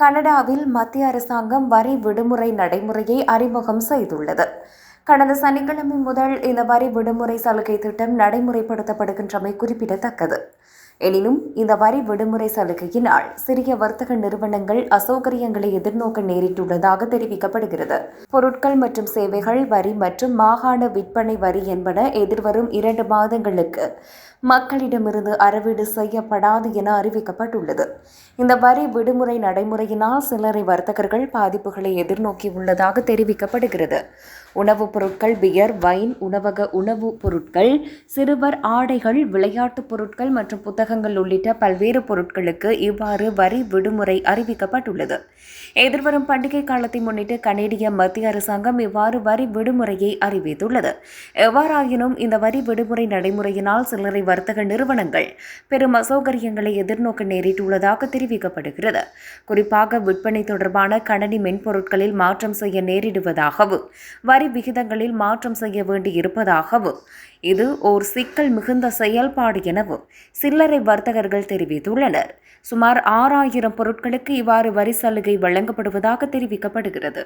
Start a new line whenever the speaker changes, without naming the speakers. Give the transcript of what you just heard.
கனடாவில் மத்திய அரசாங்கம் வரி விடுமுறை நடைமுறையை அறிமுகம் செய்துள்ளது. கடந்த சனிக்கிழமை முதல் இந்த வரி விடுமுறை சலுகை திட்டம் நடைமுறைப்படுத்தப்படுகின்றமை குறிப்பிடத்தக்கது. எனினும் இந்த வரி விடுமுறை சலுகையினால் சிறிய வர்த்தக நிறுவனங்கள் அசௌகரியங்களை எதிர்நோக்க நேரிட்டுள்ளதாக தெரிவிக்கப்படுகிறது. பொருட்கள் மற்றும் சேவைகள் வரி மற்றும் மாகாண விற்பனை வரி என்பன எதிர்வரும் இரண்டு மாதங்களுக்கு மக்களிடமிருந்து அறவீடு செய்யப்படாது என அறிவிக்கப்பட்டுள்ளது. இந்த வரி விடுமுறை நடைமுறையினால் சில்லறை வர்த்தகர்கள் பாதிப்புகளை எதிர்நோக்கியுள்ளதாக தெரிவிக்கப்படுகிறது. உணவுப் பொருட்கள் பியர் வைன் உணவக உணவுப் பொருட்கள் சிறுவர் ஆடைகள் விளையாட்டுப் பொருட்கள் மற்றும் புத்தக புத்தகங்கள் உள்ளிட்ட பல்வேறு பொருட்களுக்கு இவ்வாறு வரி விடுமுறை அறிவிக்கப்பட்டுள்ளது. எதிர்வரும் பண்டிகை காலத்தை முன்னிட்டு கனேடிய மத்திய அரசாங்கம் இவ்வாறு வரி விடுமுறையை அறிவித்துள்ளது. எவ்வாறாயினும் இந்த வரி விடுமுறை நடைமுறையினால் சில்லறை வர்த்தக நிறுவனங்கள் பெரும் அசௌகரியங்களை எதிர்நோக்க நேரிட்டுள்ளதாக தெரிவிக்கப்படுகிறது. குறிப்பாக விற்பனை தொடர்பான கணனி மென்பொருட்களில் மாற்றம் செய்ய நேரிடுவதாகவும் வரி விகிதங்களில் மாற்றம் செய்ய வேண்டியிருப்பதாகவும் இது ஓர் சிக்கல் மிகுந்த செயல்பாடு எனவும் சில்லறை வர்த்தகர்கள் தெரிவித்துள்ளனர். சுமார் ஆறாயிரம் பொருட்களுக்கு இவ்வாறு வரி சலுகை வழங்கப்படுவதாக தெரிவிக்கப்படுகிறது.